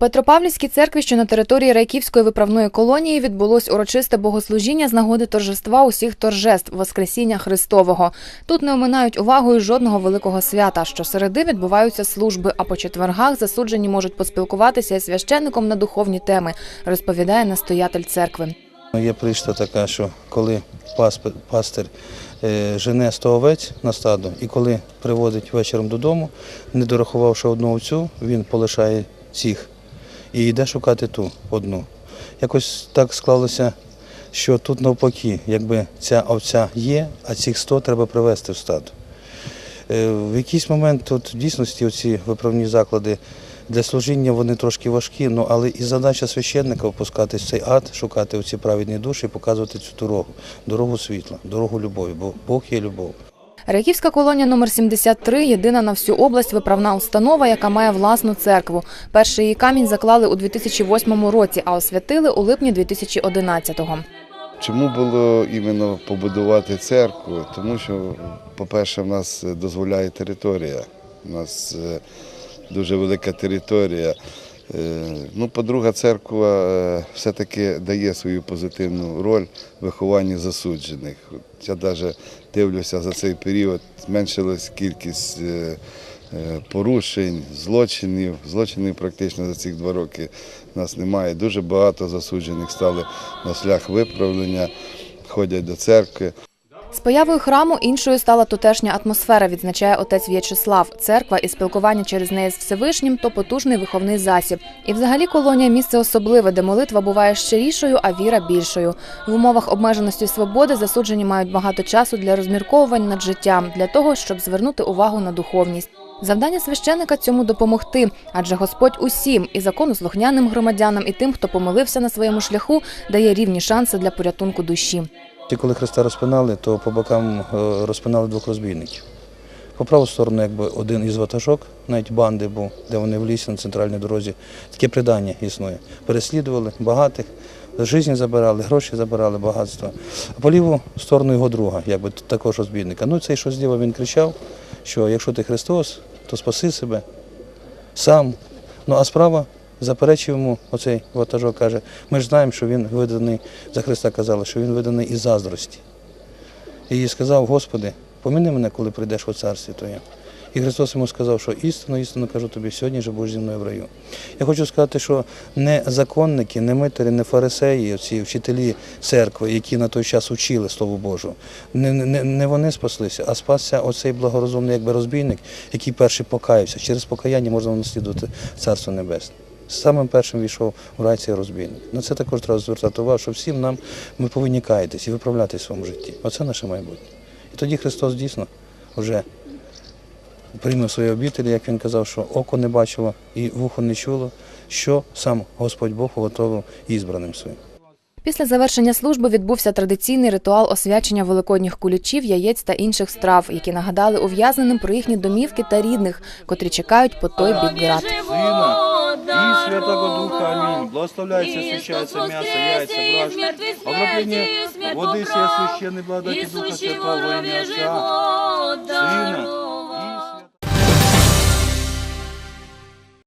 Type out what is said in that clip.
Петропавлівській церкві, що на території Райківської виправної колонії, відбулось урочисте богослужіння з нагоди торжества усіх торжеств Воскресіння Христового. Тут не оминають увагою жодного великого свята. Щосереди відбуваються служби, а по четвергах засуджені можуть поспілкуватися із священником на духовні теми, розповідає настоятель церкви. Ну, Є причта така, що коли пастир е, жене 100 овець на стадо, і коли приводить вечором додому, не дорахувавши одну овцю, він полишає цих і йде шукати ту одну. Якось так склалося, що тут навпаки, якби ця овця є, а цих 100 треба привезти в стадо. Е, В якийсь момент тут в дійсності оці виправні заклади для служіння вони трошки важкі, ну але і задача священника опускатись в цей ад, шукати оці праведні душі показувати цю дорогу, дорогу світла, дорогу любові, бо Бог є любов. Райківська колонія номер 73 – єдина на всю область виправна установа, яка має власну церкву. Перший її камінь заклали у 2008 році, а освятили у липні 2011-го. Чому було іменно побудувати церкву? Тому що, по-перше, в нас дозволяє територія. У нас е, дуже велика територія. Е, Ну, по-друге, церква е, все-таки дає свою позитивну роль в вихованні засуджених. Я навіть дивлюся за цей період, зменшилась кількість е, порушень, злочинів. Злочинів практично за ці два роки в нас немає. Дуже багато засуджених стали на шлях виправлення, ходять до церкви. З появою храму іншою стала тутешня атмосфера, відзначає отець В'ячеслав. Церква і спілкування через неї з Всевишнім – то потужний виховний засіб. І взагалі колонія – місце особливе, де молитва буває щирішою, а віра більшою. В умовах обмеженості свободи засуджені мають багато часу для розмірковувань над життям, для того, щоб звернути увагу на духовність. Завдання священика цьому допомогти, адже Господь усім і законослухняним громадянам, і тим, хто помилився на своєму шляху, дає рівні шанси для порятунку душі. І коли Христа розпинали, то по бокам е, розпинали двох розбійників. По праву сторону, якби один із ватажок, навіть банди був, де вони в лісі на центральній дорозі. Таке придання існує. Переслідували багатих, життя забирали, гроші забирали, багатство. А по ліву сторону його друга, якби також розбійника. Ну цей, що зліва він кричав, що якщо ти Христос, то спаси себе сам. Ну а справа заперечив йому оцей ватажок, каже, ми ж знаємо, що він виданий, за Христа казали, що він виданий із заздрості. І сказав, Господи, поміни мене, коли прийдеш у царстві Твоє. І Христос йому сказав, що істину, істину кажу тобі, сьогодні же будеш зі мною в раю. Я хочу сказати, що не законники, не митарі, не фарисеї, ці вчителі церкви, які на той час учили Слово Божу, не, не, не вони спаслися, а спасся оцей благорозумний якби розбійник, який перший покаявся. Через покаяння можна наслідувати Царство Небесне. Самим першим війшов у рай цей розбійник. На це також треба звертати увагу, що всім нам ми повинні каятись і виправлятися в своєму житті. Оце наше майбутнє. І тоді Христос дійсно вже прийме свої обітелі, як він казав, що око не бачило і вухо не чуло, що сам Господь Бог уготовив ізбраним своїм. Після завершення служби відбувся традиційний ритуал освячення великодніх кулічів, яєць та інших страв, які нагадали ув'язненим про їхні домівки та рідних, котрі чекають по той бік град. Сына и Святого Духа. Аминь. Благословляется, освящается мясо, яйца, брашки. Окропление воды сия священной благодати Духа Святого во имя Отца, Сына